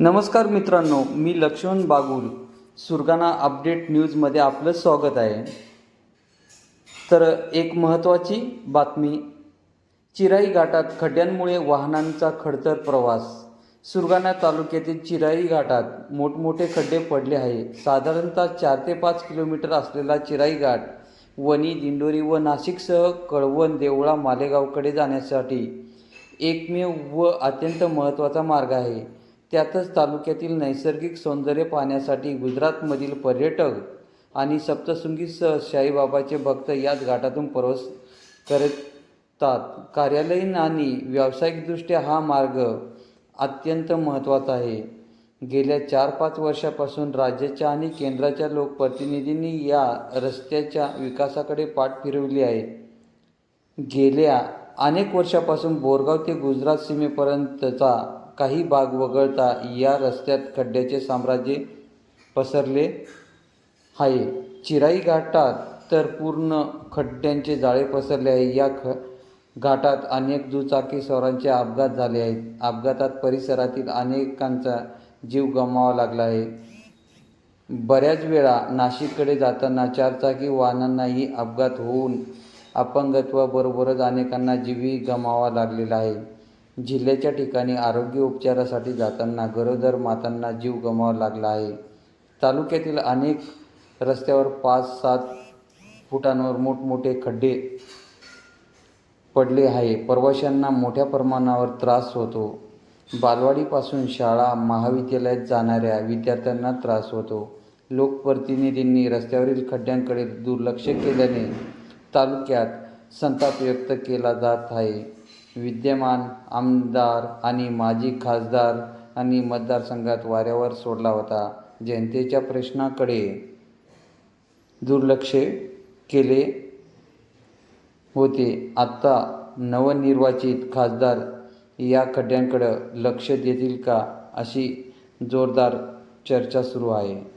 नमस्कार मित्रांनो मी लक्ष्मण बागुल. सुरगाणा अपडेट न्यूजमध्ये आपलं स्वागत आहे. तर एक महत्त्वाची बातमी. चिराई घाटात खड्ड्यांमुळे वाहनांचा खडतर प्रवास. सुरगाणा तालुक्यातील चिराई घाटात मोठमोठे खड्डे पडले आहे साधारणतः चार ते पाच किलोमीटर असलेला चिराई घाट वणी दिंडोरी व नाशिकसह कळवण देवळा मालेगावकडे जाण्यासाठी एकमेव व अत्यंत महत्त्वाचा मार्ग आहे. त्यातच तालुक्यातील नैसर्गिक सौंदर्य पाहण्यासाठी गुजरातमधील पर्यटक आणि सप्तशृंगीसह साईबाबाचे भक्त याच घाटातून प्रवास करतात. कार्यालयीन आणि व्यावसायिकदृष्ट्या हा मार्ग अत्यंत महत्त्वाचा आहे. गेल्या चार पाच वर्षापासून राज्याच्या आणि केंद्राच्या लोकप्रतिनिधींनी या रस्त्याच्या विकासाकडे पाठ फिरवली आहे. गेल्या अनेक वर्षापासून बोरगाव ते गुजरात सीमेपर्यंतचा काही भाग वगळता या रस्त्यात खड्ड्याचे साम्राज्य पसरले आहे. चिराई घाटात तर पूर्ण खड्ड्यांचे जाळे पसरले आहे. या ख घाटात अनेक दुचाकी स्वरांचे अपघात झाले आहेत. अपघातात परिसरातील अनेकांचा जीव गमावा लागला आहे. बऱ्याच वेळा नाशिककडे जाताना चारचाकी वाहनांनाही अपघात होऊन अपंगत्वाबरोबरच अनेकांना जीवही गमावा लागलेला आहे. जिल्ह्याच्या ठिकाणी आरोग्य उपचारासाठी जाताना गरोदर मातांना जीव गमावा लागला आहे. तालुक्यातील अनेक रस्त्यावर पाच सात फुटांवर मोठमोठे खड्डे पडले आहे. प्रवाशांना मोठ्या प्रमाणावर त्रास होतो. बालवाडीपासून शाळा महाविद्यालयात जाणाऱ्या विद्यार्थ्यांना त्रास होतो. लोकप्रतिनिधींनी रस्त्यावरील खड्ड्यांकडे दुर्लक्ष केल्याने तालुक्यात संताप व्यक्त केला जात आहे. विद्यमान आमदार आणि माजी खासदार आणि मतदारसंघात वाऱ्यावर सोडला होता. जनतेच्या प्रश्नाकडे दुर्लक्ष केले होते. आत्ता नवनिर्वाचित खासदार या खड्ड्यांकडं लक्ष देतील का अशी जोरदार चर्चा सुरू आहे.